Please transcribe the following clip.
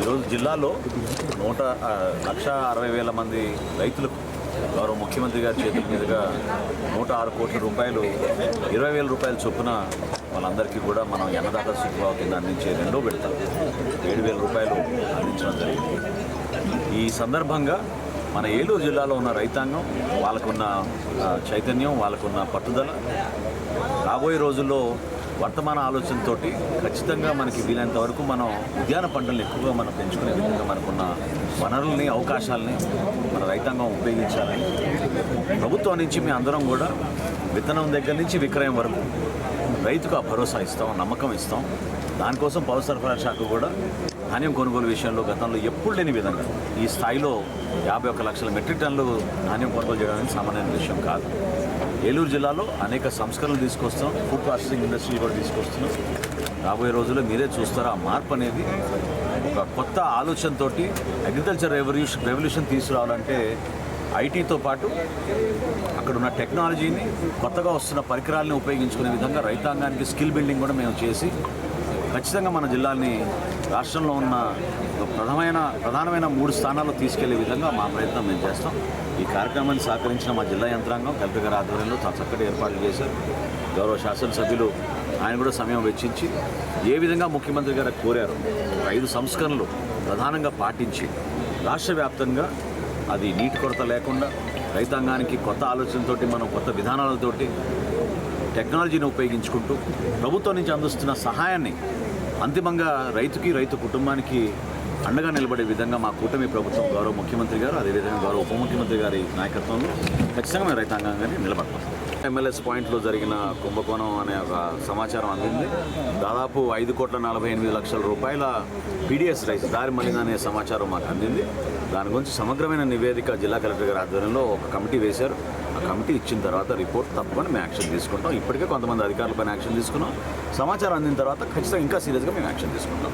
ఈరోజు జిల్లాలో నూట లక్ష అరవై వేల మంది రైతులకు గౌరవ ముఖ్యమంత్రి గారి చేతుల మీదుగా నూట ఆరు కోట్ల రూపాయలు ఇరవై వేల రూపాయల చొప్పున వాళ్ళందరికీ కూడా మనం ఎన్నదాత సుఖభావ కింద అందించే రెండో విడత ఏడు వేల రూపాయలు అందించడం జరిగింది. ఈ సందర్భంగా మన ఏలూరు జిల్లాలో ఉన్న రైతాంగం వాళ్ళకున్న చైతన్యం వాళ్ళకున్న పట్టుదల. రాబోయే రోజుల్లో వర్తమాన ఆలోచనతోటి ఖచ్చితంగా మనకి వీలైనంత వరకు మనం ఉద్యాన పంటలను ఎక్కువగా మనం పెంచుకునే విధంగా మనకున్న వనరుల్ని అవకాశాలని మన రైతాంగం ఉపయోగించాలని ప్రభుత్వం నుంచి మీ అందరం కూడా విత్తనం దగ్గర నుంచి విక్రయం వరకు రైతుకు ఆ భరోసా ఇస్తాం నమ్మకం ఇస్తాం. దానికోసం పౌర సరఫరా శాఖ కూడా ధాన్యం కొనుగోలు విషయంలో గతంలో ఎప్పుడు లేని విధంగా ఈ స్థాయిలో యాభై ఒక్క లక్షల మెట్రిక్ టన్నులు ధాన్యం కొనుగోలు చేయడం అనేది సామాన్యమైన విషయం కాదు. ఏలూరు జిల్లాలో అనేక సంస్కరణలు తీసుకొస్తాం ఫుడ్ ప్రాసెసింగ్ ఇండస్ట్రీ కూడా తీసుకొస్తున్నాం. రాబోయే రోజుల్లో మీరే చూస్తారా ఆ మార్పు అనేది? ఒక కొత్త ఆలోచనతోటి అగ్రికల్చర్ రెవల్యూషన్ రెవల్యూషన్ తీసుకురావాలంటే ఐటీతో పాటు అక్కడ ఉన్న టెక్నాలజీని కొత్తగా వస్తున్న పరికరాలను ఉపయోగించుకునే విధంగా రైతాంగానికి స్కిల్ బిల్డింగ్ కూడా మేము చేసి ఖచ్చితంగా మన జిల్లాని రాష్ట్రంలో ఉన్న ఒక ప్రధానమైన ప్రధానమైన మూడు స్థానాల్లో తీసుకెళ్ళే విధంగా మా ప్రయత్నం మేము చేస్తాం. ఈ కార్యక్రమాన్ని సహకరించిన మా జిల్లా యంత్రాంగం కలెక్టర్ గారి ఆధ్వర్యంలో చాలా చక్కటి ఏర్పాట్లు చేశారు. గౌరవ శాసనసభ్యులు ఆయన కూడా సమయం వెచ్చించి ఏ విధంగా ముఖ్యమంత్రి గారు కోరారు ఐదు సంస్కరణలు ప్రధానంగా పాటించి రాష్ట్ర వ్యాప్తంగా అది నీటి కొరత లేకుండా రైతాంగానికి కొత్త ఆలోచనతోటి మనం కొత్త విధానాలతోటి టెక్నాలజీని ఉపయోగించుకుంటూ ప్రభుత్వం నుంచి అందిస్తున్న సహాయాన్ని అంతిమంగా రైతుకి రైతు కుటుంబానికి అండగా నిలబడే విధంగా మా కూటమి ప్రభుత్వం గౌరవ ముఖ్యమంత్రి గారు అదేవిధంగా గౌరవ ఉప ముఖ్యమంత్రి గారి నాయకత్వంలో ఖచ్చితంగా మేము రైతాంగాన్ని నిలబడతాం. ఎస్ఎంఎల్ఎస్ పాయింట్లో జరిగిన కుంభకోణం అనే ఒక సమాచారం అందింది. దాదాపు ఐదు కోట్ల నలభై ఎనిమిది లక్షల రూపాయల పీడిఎస్ రైస్ దారి మళ్ళింది అనే సమాచారం మాకు అందింది. దాని గురించి సమగ్రమైన నివేదిక జిల్లా కలెక్టర్ గారి ఆధ్వర్యంలో ఒక కమిటీ వేశారు. ఆ కమిటీ ఇచ్చిన తర్వాత రిపోర్ట్ తప్పకుండా మేము యాక్షన్ తీసుకుంటాం. ఇప్పటికే కొంతమంది అధికారులపైన యాక్షన్ తీసుకున్నాం. సమాచారం అందిన తర్వాత ఖచ్చితంగా ఇంకా సీరియస్గా మేము యాక్షన్ తీసుకుంటాం.